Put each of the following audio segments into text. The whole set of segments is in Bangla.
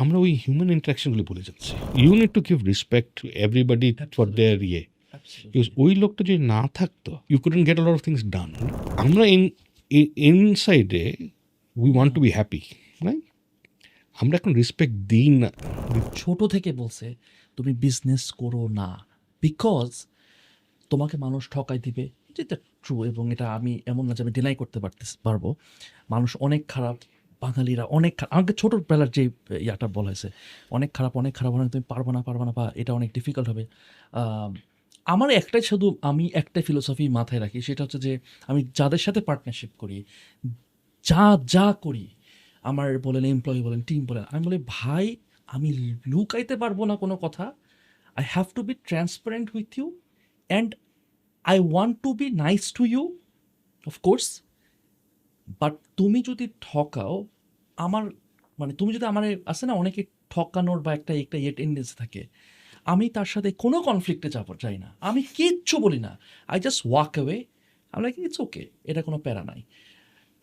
আমরা ওই হিউম্যান ইন্টারাকশনগুলো ভুলে যাচ্ছি। You need to give respect to everybody for their ইয়ে ওই লোকটা যদি না থাকতো you couldn't get lot of things done আমরা in ইনসাইডে we want to be happy right আমরা এখন রেসপেক্ট দিই না। ছোট থেকে বলছে তুমি বিজনেস করো না। বিকজ তোমাকে মানুষ ঠকাই দিবে যেটা ট্রু এবং এটা আমি এমন না যে আমি ডিনাই করতে পারতে পারব। মানুষ অনেক খারাপ বাঙালিরা অনেক আমাকে ছোটোবেলার যে ইয়াটা বলা হয়েছে, অনেক খারাপ অনেক খারাপ, অনেক তুমি পারবে না পারবে না, বা এটা অনেক ডিফিকাল্ট হবে। আমার একটাই শুধু আমি একটাই ফিলোসফি মাথায় রাখি, সেটা হচ্ছে যে আমি যাদের সাথে পার্টনারশিপ করি, যা যা করি, আমার বলেন এমপ্লয়ি বলেন টিম বলেন, আমি বলি, ভাই, আমি লুকাইতে পারব না কোনো কথা। I have to be transparent with you and I want to be nice to you of course but তুমি যদি ঠকাও আমার মানে তুমি যদি আমার আছে না অনেকে ঠকানোর বা একটা একটা ইয়ে টেন্ডেন্সি থাকে আমি তার সাথে কোনো কনফ্লিক্টে যাব চাই না। আমি কিচ্ছু বলি না। আই জাস্ট ওয়াক অ্যাওয়ে আমি ইটস ওকে এটা কোনো প্যারা নাই।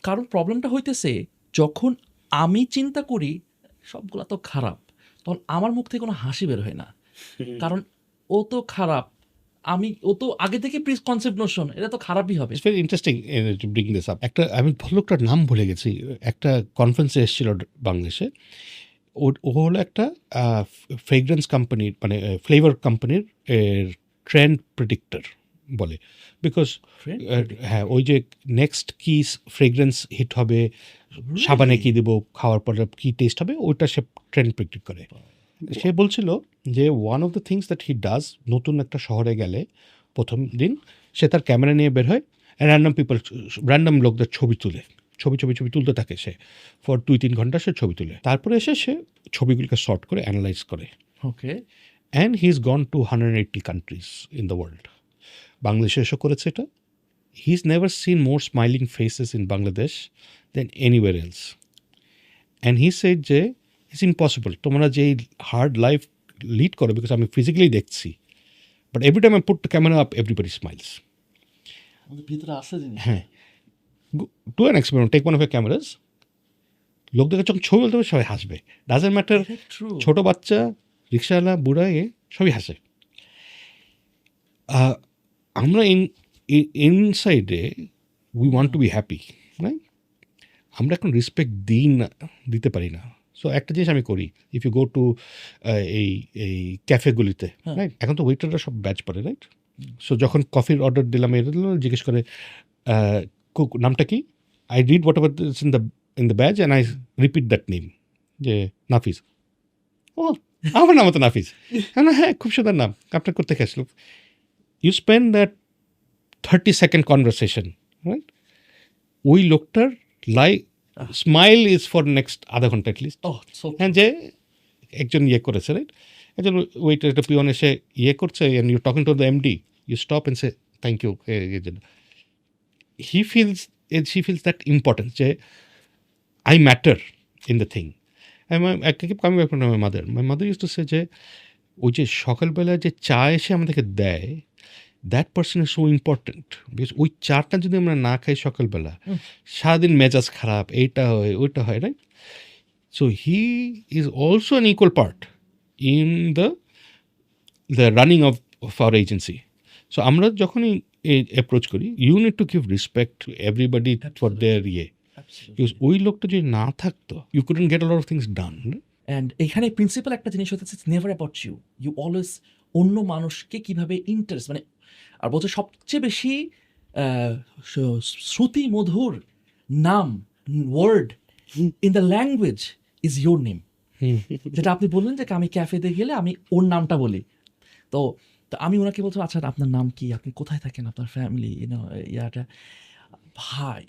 কারণ প্রবলেমটা হইতেছে যখন আমি চিন্তা করি সবগুলা তো খারাপ তখন আমার মুখ থেকে কোনো হাসি বের হয় না। কারণ ও তো খারাপ আমি ও তো আগে থেকে প্রিস কনসেপ্ট নোশন এটা তো খারাপই হবে। Very interesting to bring this up একটা আমি ভদ্রলোকটার নাম ভুলে গেছি। একটা কনফারেন্সে এসেছিল বাংলাদেশে। ও ও হলো একটা ফ্রেগ্রেন্স কোম্পানির মানে ফ্লেভার কোম্পানির ট্রেন্ড প্রেডিক্টর বলে। বিকজ হ্যাঁ ওই যে নেক্সট কি ফ্রেগ্রেন্স হিট হবে সাবানে কি দেবো খাওয়ার পরে কি টেস্ট হবে ওইটা সে ট্রেন্ড প্রেডিক্ট করে। সে বলছিল যে one of the things that he does নতুন একটা শহরে গেলে প্রথম দিন সে তার ক্যামেরা নিয়ে বের হয় র্যান্ডম পিপল র্যান্ডম লোকদের ছবি তুলে। ছবি ছবি ছবি তুলতে থাকে সে। ফর দুই তিন ঘণ্টা সে ছবি তুলে। তারপরে এসে সে ছবিগুলোকে শর্ট করে অ্যানালাইজ করে। Okay and he is gone to hundred eighty countries in the world বাংলাদেশে এসে করেছে এটা। He is never seen more smiling faces in Bangladesh than anywhere else and he said যে ইটস ইম্পসিবল তোমরা যেই হার্ড লাইফ লিড করো বিকজ আমি ফিজিক্যালি দেখছি but every time I put camera up everybody smiles ভিতরে জিনিস। হ্যাঁ। Do an experiment take one of your cameras লোকদের যখন ছবি বলতে হবে সবাই হাসবে। ডাজেন্ট ম্যাটার ট্রু ছোট বাচ্চা রিক্সাওয়ালা বুড়া এ সবই হাসে। আমরা in ইনসাইডে we want to be happy right আমরা এখন রেসপেক্ট দিই না দিতে পারি না। সো একটা জিনিস আমি করি ইফ ইউ গো টু এই এই ক্যাফেগুলিতে হ্যাঁ। রাইট এখন তো ওয়েটাররা সব ব্যাচ পড়ে রাইট সো যখন কফির অর্ডার দিলাম এটা দিলাম জিজ্ঞেস করে কুক- নামটা কি? I read whatever in the in the badge and I repeat that name যে নাফিস। ও আমার নাম তো নাফিস। হ্যাঁ না, হ্যাঁ খুব সুন্দর নাম আপনার করতে গেছিল you spend that thirty second conversation right ওই লোকটার lie smile is for next আধা ঘণ্টা অ্যাটলিস্ট হ্যাঁ যে একজন ইয়ে করেছে রাইট একজন ওয়েটার একটা পিওন এসে ইয়ে করছে and you talking to the MD you stop and say thank you এর জন্য। He feels he feels that importance যে I matter in the thing coming back from my mother my mother use to say যে ওই যে সকালবেলা যে চা এসে আমাদেরকে দেয় that person is so important because ওই চাটা যদি আমরা না খাই সকালবেলা সারাদিন মেজাজ খারাপ এইটা হয় ওইটা হয় right so he is also an equal part in the the running of of our agency. So আমরা যখনই অ্যাপ্রোচ করি you need to give respect to everybody for their ইয়ে. বিকজ ওই লোকটা যদি না থাকতো you couldn't get lot of things done and এখানে প্রিন্সিপাল একটা জিনিস হচ্ছে never about you you always অন্য মানুষকে কীভাবে ইন্টারেস্ট মানে আর বলছে সবচেয়ে বেশি শ্রুতি মধুর নাম word in the language is your name যেটা আপনি বললেন যে আমি ক্যাফেতে গেলে আমি ওর নামটা বলি। তো তো আমি ওনাকে বলছি আচ্ছা আপনার নাম কি? আপনি কোথায় থাকেন? আপনার ফ্যামিলি ইয়াটা। ভাই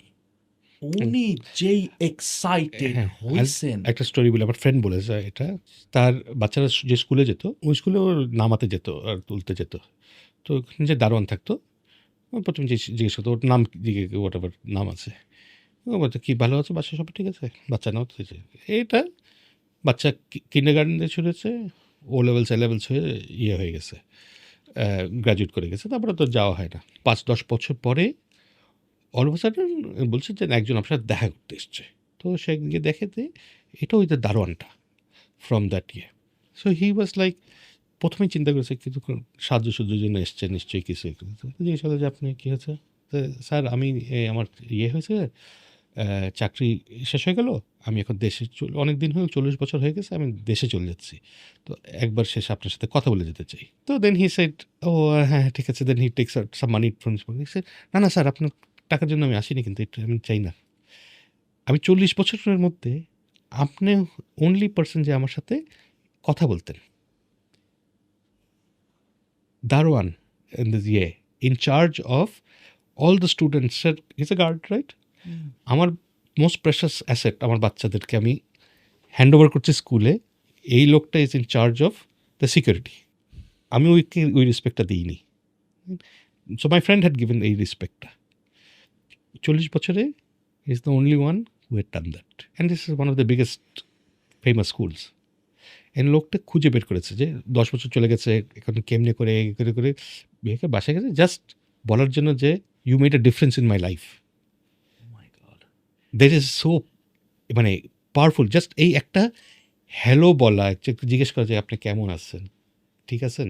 উনি যেই এক্সাইটেড হ্যাঁ, হয়েছেন একটা স্টোরি বলে আমার ফ্রেন্ড বলেছে এটা। তার বাচ্চারা যে স্কুলে যেত ওই স্কুলে ওর নামাতে যেত আর তুলতে যেত। তো যে দারোয়ান থাকতো। প্রথমে জিজ্ঞেস করতো, ওর নাম দিকে ওটা নাম আছে? বলতো, কী, ভালো আছে? বাচ্চা সব ঠিক আছে? বাচ্চা নাও তো এটা বাচ্চা কিন্ডার গার্ডেন দিয়ে শুরু হয়েছে ও লেভেলস এ লেভেলস হয়ে ইয়ে হয়ে গেছে গ্র্যাজুয়েট করে গেছে। তারপরে তো যাওয়া হয় না। পাঁচ, দশ বছর পরে অল অফ বলছে যে একজন আপনার দেখা করতে এসছে। তো সে গিয়ে দেখেতে এটা ওই যে দারোয়ানটা ফ্রম দ্যাট ইয়ে সো হি ওয়াজ লাইক প্রথমেই চিন্তা করেছে কিছু সাহায্য সুযোগের জন্য এসছে, নিশ্চয়ই কিছু জিজ্ঞেস করল যে, আপনি কী হয়েছে? স্যার, আমি আমার ইয়ে হয়েছে চাকরি শেষ হয়ে গেল, আমি এখন দেশে অনেক দিন হয়ে চল্লিশ বছর হয়ে গেছে, আমি দেশে চলে যাচ্ছি। তো একবার শেষে আপনার সাথে কথা বলে যেতে চাই। তো দেন হি সেট ও হ্যাঁ ঠিক আছে। দেন he takes some money from না না, স্যার, আপনার টাকার জন্য আমি আসিনি, কিন্তু এটা আমি চাই না। আমি চল্লিশ বছরের মধ্যে আপনি অনলি পার্সন যে আমার সাথে কথা বলতেন। দারোয়ান ইয়ে in charge of all the স্টুডেন্টসের is a guard right আমার মোস্ট প্রেশাস অ্যাসেট আমার বাচ্চাদেরকে আমি হ্যান্ড ওভার করছি স্কুলে এই লোকটা is in charge of the security আমি ওইকে ওই রেসপেক্টটা দিইনি। So my friend had given এই রেসপেক্টটা চল্লিশ বছরে is the only one who had done that and this is one of the biggest famous schools N লোকটা খুঁজে বের করেছে যে দশ বছর চলে গেছে এখন কেমনে করে করে করে বিয়েকে বাসায় গেছে। জাস্ট বলার জন্য যে you made a difference in my life there is so মানে পাওয়ারফুল জাস্ট এই একটা হ্যালো বলা জিজ্ঞেস করা যে আপনি কেমন আছেন? ঠিক আছেন?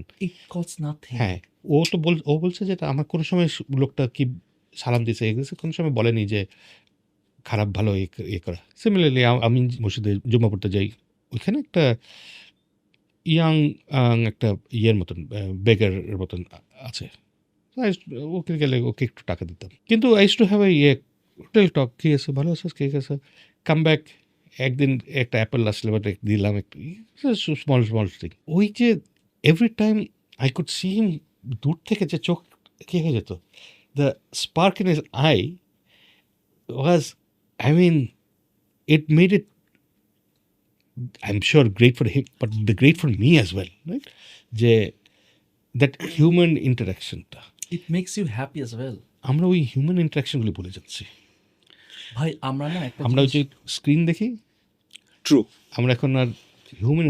হ্যাঁ ও তো বল ও বলছে যে আমার কোনো সময় লোকটা কি সালাম দিছে এগুলো কোনো সময় বলেনি যে খারাপ ভালো এ ইয়ে করা। সিমিলারলি আমি মসজিদে জুম্মা পড়তে যাই ওইখানে একটা ইয়াং একটা ইয়ের মতন বেগারের মতন আছে। ওকে গেলে ওকে একটু টাকা দিতাম। কিন্তু আই টু হ্যাভ এ ইয়ে টক কী আছে? ভালো আছিস? কে আছে? কাম ব্যাক একদিন একটা অ্যাপেল আসলে বা দিলাম একটু স্মল স্মল থিং ওই যে every time I could see him দূর থেকে যে চোখ কী হয়ে যেত the spark in is I was I mean it made it I am sure great for him but the for me as well, right? Right যে that human ইন্টারাকশনটা it makes you happy as well আমরা ওই হিউম্যান ইন্টারাকশনগুলি বলে যাচ্ছি। ভাই আমরা না আমরা ওই যে স্ক্রিন দেখি ট্রু আমরা এখন আর হিউম্যান